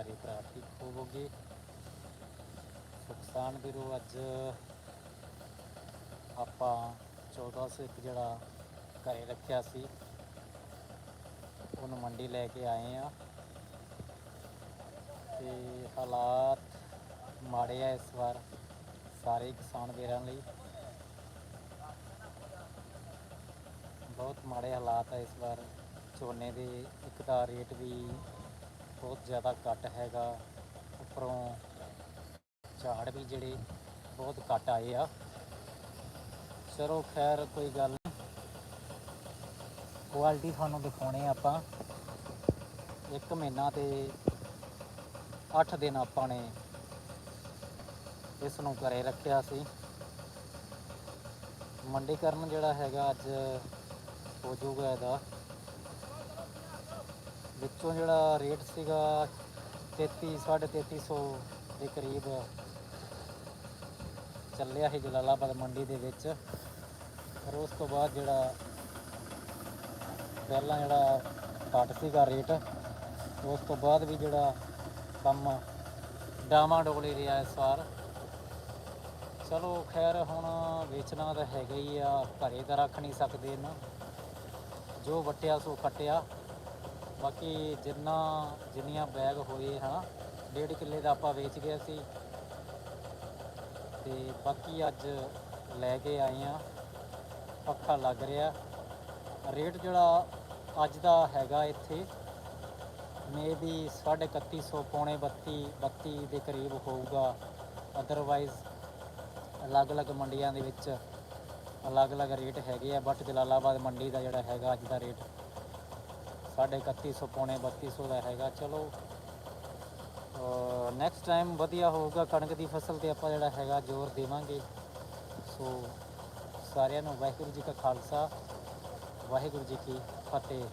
ਸਾਰੀ ਪ੍ਰਾਪਤੀ ਹੋਵੋਗੇ ਸੁਖਸਾਨ ਵੀਰੋ, ਅੱਜ ਆਪਾਂ 1401 ਜਿਹੜਾ ਘਰੇ ਰੱਖਿਆ ਸੀ, ਉਹਨੂੰ ਮੰਡੀ ਲੈ ਕੇ ਆਏ ਆ ਤੇ ਹਾਲਾਤ ਮਾੜੇ ਆ ਇਸ ਵਾਰ, ਸਾਰੇ ਕਿਸਾਨ ਵੀਰਾਂ ਲਈ। ਬਹੁਤ ਮਾੜੇ ਹਾਲਾਤ ਆ ਇਸ ਵਾਰ, ਝੋਨੇ ਦੇ ਇੱਕ ਤਾਂ ਰੇਟ ਵੀ ਬਹੁਤ ਜ਼ਿਆਦਾ ਘੱਟ ਹੈਗਾ। ਉੱਪਰੋਂ ਝਾੜ ਵੀ ਜਿਹੜੇ ਬਹੁਤ ਘੱਟ ਆਏ ਆ। ਚਲੋ ਖੈਰ, ਕੋਈ ਗੱਲ ਨਹੀਂ। ਕੁਆਲਿਟੀ ਤੁਹਾਨੂੰ ਦਿਖਾਉਣੇ ਆਪਾਂ। ਇੱਕ ਮਹੀਨਾ ਤੇ 8 ਦਿਨ ਆਪਾਂ ਨੇ ਇਸ ਨੂੰ ਘਰੇ ਰੱਖਿਆ ਸੀ। ਮੰਡੀਕਰਨ ਜਿਹੜਾ ਹੈਗਾ ਅੱਜ ਹੋ ਜਾਊਗਾ ਇਹਦਾ। ਵਿੱਚੋਂ ਜਿਹੜਾ ਰੇਟ ਸੀਗਾ 33 3350 ਦੇ ਕਰੀਬ ਚੱਲਿਆ ਸੀ ਜਲਾਲਾਬਾਦ ਮੰਡੀ ਦੇ ਵਿੱਚ। ਪਰ ਉਸ ਤੋਂ ਬਾਅਦ ਜਿਹੜਾ ਪਹਿਲਾਂ ਜਿਹੜਾ ਘੱਟ ਸੀਗਾ ਰੇਟ, ਉਸ ਤੋਂ ਬਾਅਦ ਵੀ ਜਿਹੜਾ ਕੰਮ ਡਾਮਾ ਡੋਲੀ ਰਿਹਾ ਇਸ ਵਾਰ। ਚਲੋ ਖੈਰ, ਹੁਣ ਵੇਚਣਾ ਤਾਂ ਹੈਗਾ ਹੀ ਆ, ਘਰੇ ਤਾਂ ਰੱਖ ਨਹੀਂ ਸਕਦੇ ਇਹਨੂੰ। ਜੋ ਵਟਿਆ ਸੋ ਕਟਿਆ ਬਾਕੀ ਜਿੰਨਾ, ਜਿੰਨੀਆਂ ਬੈਗ ਹੋਏ ਹਨਾ, ਡੇਢ ਕਿੱਲੇ ਦਾ ਆਪਾਂ ਵੇਚ ਗਏ ਸੀ। ਤੇ ਬਾਕੀ ਅੱਜ ਲੈ ਕੇ ਆਏ ਆ ਪੱਖਾ ਲੱਗ ਰਿਹਾ। ਰੇਟ ਜਿਹੜਾ ਅੱਜ ਦਾ ਹੈਗਾ ਇੱਥੇ ਮੇ ਵੀ 3150 ਪੌਣੇ 32 32 ਦੇ ਕਰੀਬ ਹੋਊਗਾ। ਅਦਰਵਾਈਜ਼ ਅਲੱਗ-ਅਲੱਗ ਮੰਡੀਆਂ ਦੇ ਵਿੱਚ ਅਲੱਗ-ਅਲੱਗ ਰੇਟ ਹੈਗੇ ਆ। ਬਟ ਜਲਾਲਾਬਾਦ ਮੰਡੀ ਦਾ ਜਿਹੜਾ ਹੈਗਾ ਅੱਜ ਦਾ ਰੇਟ। 3150 ਪੌਣੇ 3200 ਦਾ ਹੈਗਾ, ਚਲੋ। ਨੈਕਸਟ ਟਾਈਮ ਵਧੀਆ ਹੋਊਗਾ ਕਣਕ ਦੀ ਫਸਲ ਤੇ ਆਪਾਂ ਜਿਹੜਾ ਹੈਗਾ ਜ਼ੋਰ ਦੇਵਾਂਗੇ। ਸੋ ਸਾਰਿਆਂ ਨੂੰ ਵਾਹਿਗੁਰੂ ਜੀ ਕਾ ਖਾਲਸਾ, ਵਾਹਿਗੁਰੂ ਜੀ ਕੀ ਫਤਿਹ।